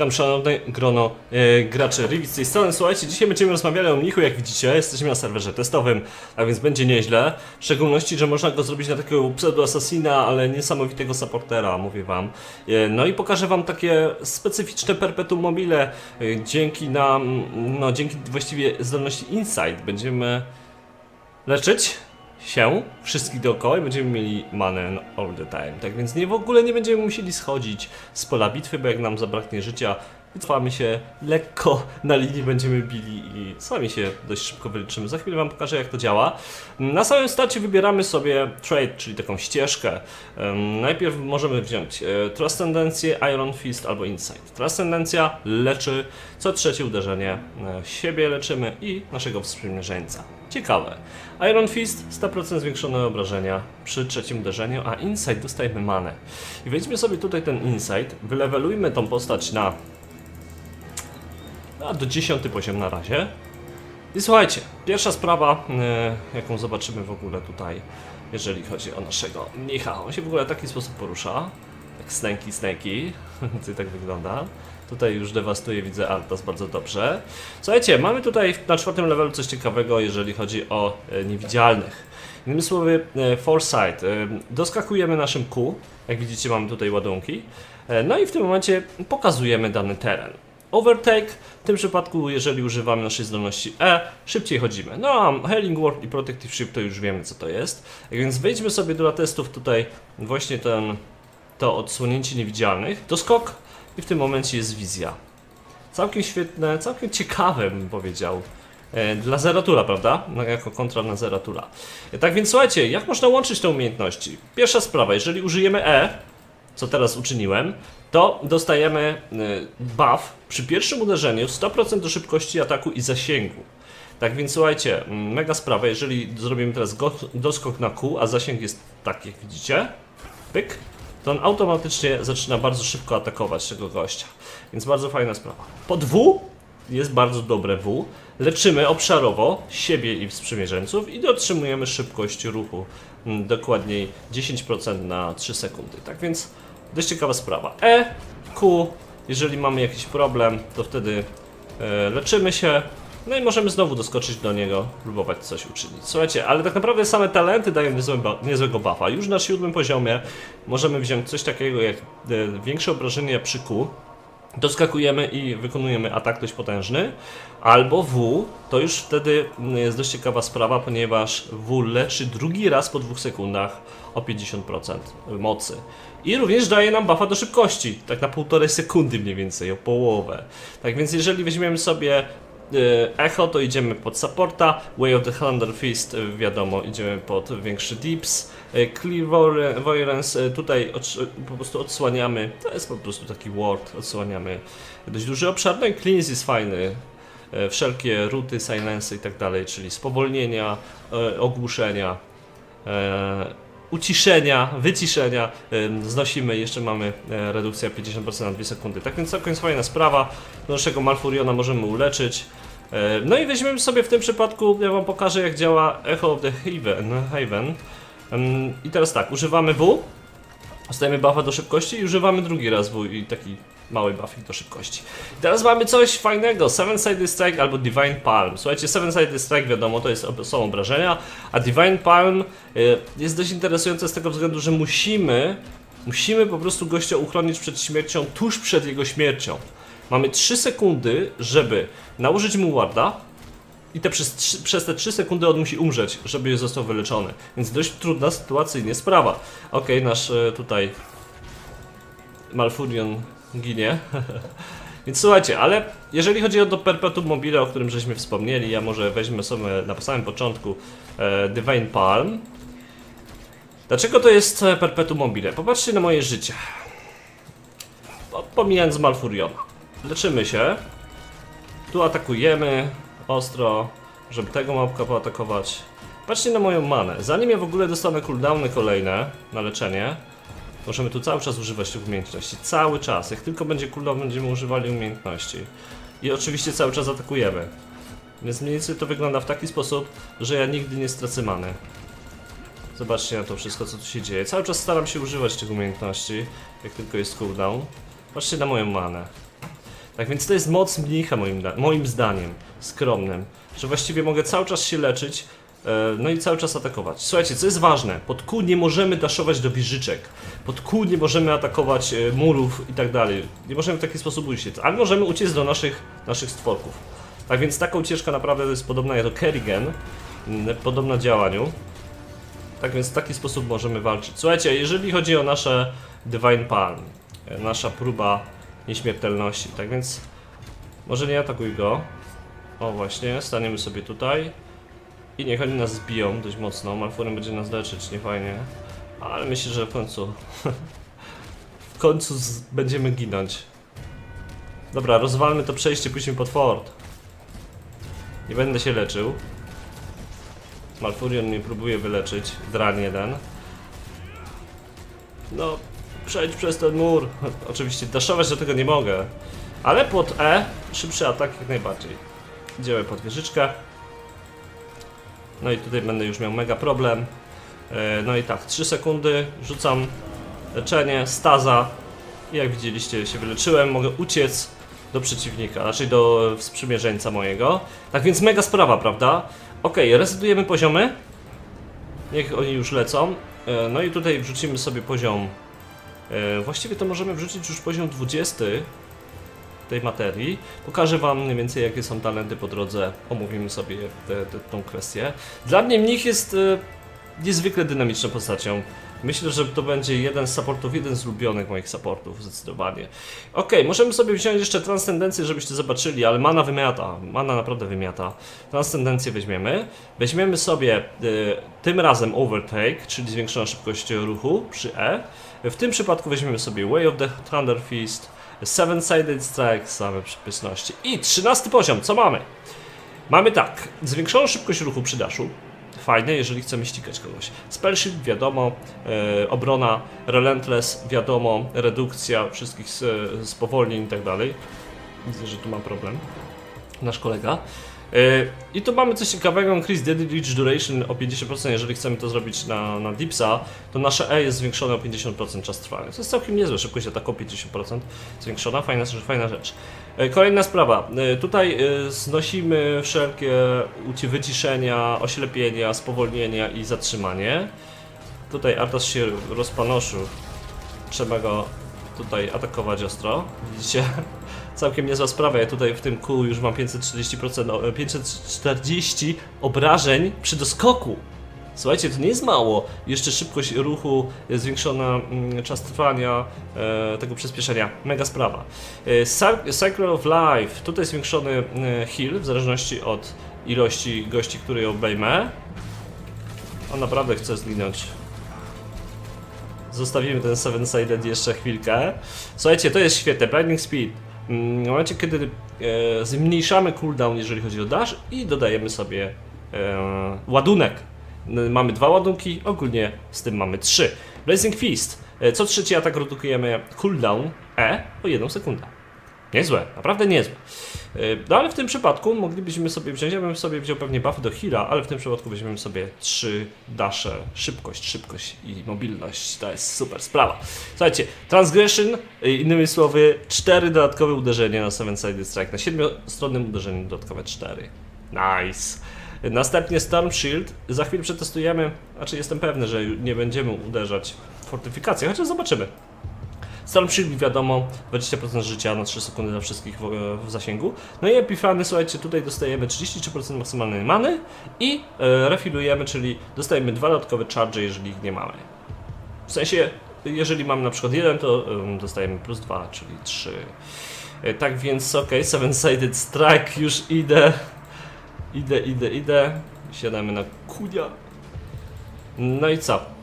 Witam szanowne grono e, graczy Rivi z tej strony. Słuchajcie, dzisiaj będziemy rozmawiali o mnichu, jak widzicie. Jesteśmy na serwerze testowym, a więc będzie nieźle. W szczególności, że można go zrobić na takiego pseudo-assassina, ale niesamowitego supportera, mówię wam. E, no i pokażę wam takie specyficzne perpetuum mobile. E, dzięki nam, no dzięki właściwie zdolności Insight będziemy leczyć się wszystkich dookoła i będziemy mieli manę all the time. Tak więc nie w ogóle nie będziemy musieli schodzić z pola bitwy, bo jak nam zabraknie życia, wycofamy się lekko na linii, będziemy bili i sami się dość szybko wyleczymy. Za chwilę Wam pokażę jak to działa. Na samym starcie wybieramy sobie trade, czyli taką ścieżkę. Najpierw możemy wziąć e, Transcendencję, Iron Fist albo Insight. Transcendencja leczy co trzecie uderzenie. e, Siebie leczymy i naszego współmierzeńca. Ciekawe. Iron Fist 100% zwiększone obrażenia przy trzecim uderzeniu, a Insight dostajemy manę. I wejdźmy sobie tutaj ten Insight, wylewelujmy tą postać na, na do 10 poziom na razie. I słuchajcie, pierwsza sprawa, e, jaką zobaczymy w ogóle tutaj, jeżeli chodzi o naszego mnicha. On się w ogóle w taki sposób porusza. Tak snęki, snęki. Tutaj tak wygląda. Tutaj już dewastuje, widzę Artas bardzo dobrze. Słuchajcie, mamy tutaj na czwartym levelu coś ciekawego, jeżeli chodzi o e, niewidzialnych. Innymi słowy, e, Foresight. E, doskakujemy naszym Q. Jak widzicie, mamy tutaj ładunki. No i w tym momencie pokazujemy dany teren. Overtake, w tym przypadku, jeżeli używamy naszej zdolności E, szybciej chodzimy. No a Healing Word i Protective Shield to już wiemy co to jest. Tak więc wejdźmy sobie do testów tutaj właśnie ten, to odsłonięcie niewidzialnych. To skok i w tym momencie jest wizja. Całkiem świetne, całkiem ciekawe bym powiedział. E, Dla Zeratula, prawda? No, jako kontra na Zeratula. E, Tak więc słuchajcie, jak można łączyć te umiejętności? Pierwsza sprawa, jeżeli użyjemy E, co teraz uczyniłem, to dostajemy e, buff przy pierwszym uderzeniu 100% do szybkości ataku i zasięgu. Tak więc słuchajcie, mega sprawa, jeżeli zrobimy teraz doskok na Q, a zasięg jest tak jak widzicie, pyk, to on automatycznie zaczyna bardzo szybko atakować tego gościa. Więc bardzo fajna sprawa. Pod W jest bardzo dobre W. Leczymy obszarowo siebie i sprzymierzeńców i dotrzymujemy szybkość ruchu. mm, Dokładniej 10% na 3 sekundy. Tak więc dość ciekawa sprawa. E, Q, jeżeli mamy jakiś problem, to wtedy e, leczymy się. No i możemy znowu doskoczyć do niego, próbować coś uczynić. Słuchajcie, ale tak naprawdę same talenty dają niezłe, niezłego buffa. Już na siódmym poziomie możemy wziąć coś takiego jak e, większe obrażenia przy Q, doskakujemy i wykonujemy atak dość potężny, albo W, to już wtedy mm, jest dość ciekawa sprawa, ponieważ W leczy drugi raz po dwóch sekundach o 50% mocy. I również daje nam buffa do szybkości, tak na półtorej sekundy mniej więcej, o połowę. Tak więc jeżeli weźmiemy sobie Echo, to idziemy pod supporta, Way of the Thunder Fist, e, wiadomo, idziemy pod większy dips, e, Clairvoyance, e, tutaj po prostu odsłaniamy, to jest po prostu taki ward, odsłaniamy dość duży obszar, no i Cleanse jest fajny, e, wszelkie ruty, silence i tak dalej, czyli spowolnienia, e, ogłuszenia, e, uciszenia, wyciszenia, znosimy, jeszcze mamy e, redukcję 50% na 2 sekundy. Tak więc całkiem fajna sprawa, naszego Malfuriona możemy uleczyć. No i weźmiemy sobie w tym przypadku, ja wam pokażę jak działa Echo of the Haven. Haven. I teraz tak, używamy W, dostajemy buffa do szybkości i używamy drugi raz W i taki mały buffik do szybkości. Teraz mamy coś fajnego, Seven Sided Strike albo Divine Palm. Słuchajcie, Seven Sided Strike wiadomo, to jest, są obrażenia, a Divine Palm y, jest dość interesujące z tego względu, że musimy, musimy po prostu gościa uchronić przed śmiercią tuż przed jego śmiercią. Mamy 3 sekundy, żeby nałożyć mu warda, i te przez, trzy- przez te 3 sekundy on musi umrzeć, żeby został wyleczony. Więc dość trudna sytuacyjnie sprawa. Okej, nasz e, tutaj Malfurion ginie. Więc słuchajcie, ale jeżeli chodzi o to Perpetuum Mobile, o którym żeśmy wspomnieli, ja może weźmę sobie na samym początku e, Divine Palm. Dlaczego to jest e, Perpetuum Mobile? Popatrzcie na moje życie. Po- Pomijając Malfuriona. Leczymy się. Tu atakujemy ostro, żeby tego małpka poatakować. Patrzcie na moją manę. Zanim ja w ogóle dostanę cooldowny kolejne na leczenie, możemy tu cały czas używać tych umiejętności. Cały czas. Jak tylko będzie cooldown, będziemy używali umiejętności. I oczywiście cały czas atakujemy. Więc mniej więcej to wygląda w taki sposób, że ja nigdy nie stracę many. Zobaczcie na to wszystko, co tu się dzieje. Cały czas staram się używać tych umiejętności, jak tylko jest cooldown. Patrzcie na moją manę. Tak więc to jest moc mnicha moim, moim zdaniem, skromnym, że właściwie mogę cały czas się leczyć, no i cały czas atakować. Słuchajcie, co jest ważne, pod Q nie możemy daszować do wieżyczek, pod Q nie możemy atakować e, murów i tak dalej, nie możemy w taki sposób uciec, ale możemy uciec do naszych, naszych stworków. Tak więc taka ucieczka naprawdę jest podobna jak do Kerrigan, podobna działaniu. Tak więc w taki sposób możemy walczyć. Słuchajcie, jeżeli chodzi o nasze Divine Palm, e, nasza próba nieśmiertelności, tak więc może nie atakuj go. O właśnie, staniemy sobie tutaj i niech oni nas zbiją dość mocno. Malfurem będzie nas leczyć, nie fajnie. Ale myślę, że w końcu w końcu będziemy ginąć. Dobra, rozwalmy to przejście, pójdźmy pod fort. Nie będę się leczył. Malfurion mnie próbuje wyleczyć. Dran jeden. No, przejdź przez ten mur. Oczywiście daszować do tego nie mogę. Ale pod E szybszy atak jak najbardziej. Idziemy pod wieżyczkę. No i tutaj będę już miał mega problem. E, No i tak, 3 sekundy, rzucam leczenie, staza. Jak widzieliście się wyleczyłem, mogę uciec do przeciwnika, raczej do sprzymierzeńca mojego. Tak więc mega sprawa, prawda? Ok, resetujemy poziomy. Niech oni już lecą. E, No i tutaj wrzucimy sobie poziom. e, Właściwie to możemy wrzucić już poziom 20 tej materii. Pokażę Wam mniej więcej jakie są talenty po drodze. Omówimy sobie tę te, tą kwestię. Dla mnie mnich jest e, niezwykle dynamiczną postacią. Myślę, że to będzie jeden z supportów, jeden z ulubionych moich supportów, zdecydowanie. Ok, możemy sobie wziąć jeszcze transcendencję, żebyście zobaczyli, ale mana wymiata, mana naprawdę wymiata. Transcendencję weźmiemy. Weźmiemy sobie e, tym razem overtake, czyli zwiększona szybkość ruchu przy E. W tym przypadku weźmiemy sobie Way of the Thunder Fist, Seven Sided Strike, same przypyszności. I 13 poziom, co mamy? Mamy tak, zwiększoną szybkość ruchu przy daszu. Fajne, jeżeli chcemy ścigać kogoś. Spell shield, wiadomo, e, obrona, relentless, wiadomo, redukcja wszystkich s- spowolnień i tak dalej. Widzę, że tu mam problem. Nasz kolega. E, I tu mamy coś ciekawego, increase deadly reach duration o 50%, jeżeli chcemy to zrobić na, na Dipsa, to nasze E jest zwiększone o 50% czas trwania. To jest całkiem niezłe, szybkość ataku o 50% zwiększona, fajna, fajna rzecz. E, Kolejna sprawa, E, tutaj znosimy wszelkie wyciszenia, oślepienia, spowolnienia i zatrzymanie. Tutaj Artas się rozpanoszył, trzeba go tutaj atakować ostro, widzicie? Całkiem niezła sprawa, ja tutaj w tym kół już mam 540%, o- 540 obrażeń przy doskoku. Słuchajcie, to nie jest mało. Jeszcze szybkość ruchu, e, zwiększona mm, czas trwania e, tego przyspieszenia. Mega sprawa. E, Cy- Cycle of Life. Tutaj zwiększony e, heal w zależności od ilości gości, które obejmę. On naprawdę chce zginąć. Zostawimy ten Seven Sided jeszcze chwilkę. Słuchajcie, to jest świetne. Blinding Speed. Mm, W momencie, kiedy e, zmniejszamy cooldown, jeżeli chodzi o dash i dodajemy sobie e, ładunek. Mamy dwa ładunki, ogólnie z tym mamy trzy. Blazing Fist. E, Co trzeci atak redukujemy cooldown E o jedną sekundę. Niezłe, naprawdę niezłe. E, No ale w tym przypadku moglibyśmy sobie wziąć, ja bym sobie wziął pewnie buffy do heala, ale w tym przypadku weźmiemy sobie trzy dasze, szybkość, szybkość i mobilność. To jest super sprawa. Słuchajcie, transgression, e, innymi słowy, cztery dodatkowe uderzenia na Seven Sided Strike, na siedmiostronnym uderzeniu dodatkowe cztery. Nice. Następnie Storm Shield. Za chwilę przetestujemy, znaczy jestem pewny, że nie będziemy uderzać w fortyfikację, chociaż zobaczymy. Storm Shield wiadomo, 20% życia na 3 sekundy dla wszystkich w, w zasięgu. No i Epifany, słuchajcie, tutaj dostajemy 33% maksymalnej many i e, refilujemy, czyli dostajemy dwa dodatkowe charge, jeżeli ich nie mamy. W sensie, jeżeli mamy na przykład jeden, to em, dostajemy plus 2, czyli 3. E, tak więc, ok, Seven Sided Strike, już idę. Idę, idę, idę. Siadamy na kunia. No i co?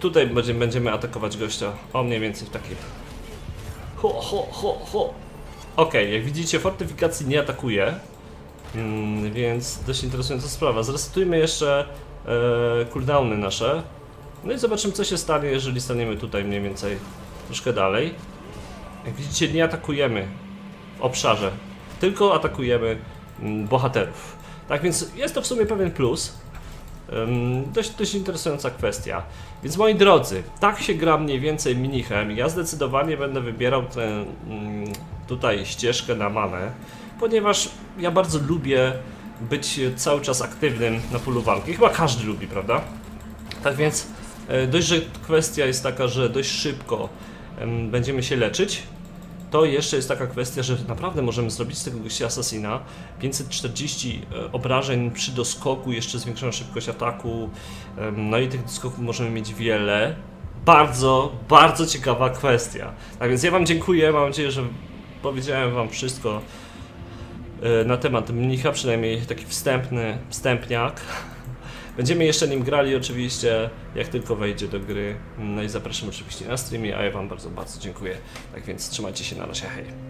Tutaj będziemy, atakować gościa. O mniej więcej w takim. Ho, ho, ho, ho. Okej, jak widzicie, fortyfikacji nie atakuje. Mm, więc dość interesująca sprawa. Zresetujmy jeszcze e, cooldowny nasze. No i zobaczymy, co się stanie, jeżeli staniemy tutaj mniej więcej troszkę dalej. Jak widzicie, nie atakujemy w obszarze, tylko atakujemy mm, bohaterów. Tak więc jest to w sumie pewien plus. Dość, dość interesująca kwestia. Więc moi drodzy, tak się gra mniej więcej minichem. Ja zdecydowanie będę wybierał tę mm, tutaj ścieżkę na manę, ponieważ ja bardzo lubię być cały czas aktywnym na polu walki. Chyba każdy lubi, prawda? Tak więc e, dość, że kwestia jest taka, że dość szybko em, będziemy się leczyć, to jeszcze jest taka kwestia, że naprawdę możemy zrobić z tego gościa asasina 540 e, obrażeń przy doskoku, jeszcze zwiększoną szybkość ataku, no i tych doskoków możemy mieć wiele. Bardzo, bardzo ciekawa kwestia. Tak więc ja Wam dziękuję, mam nadzieję, że powiedziałem Wam wszystko e, na temat mnicha, przynajmniej taki wstępny wstępniak. Będziemy jeszcze nim grali oczywiście, jak tylko wejdzie do gry. No i zapraszam oczywiście na streamie, a ja Wam bardzo, bardzo dziękuję. Tak więc trzymajcie się na razie, hej.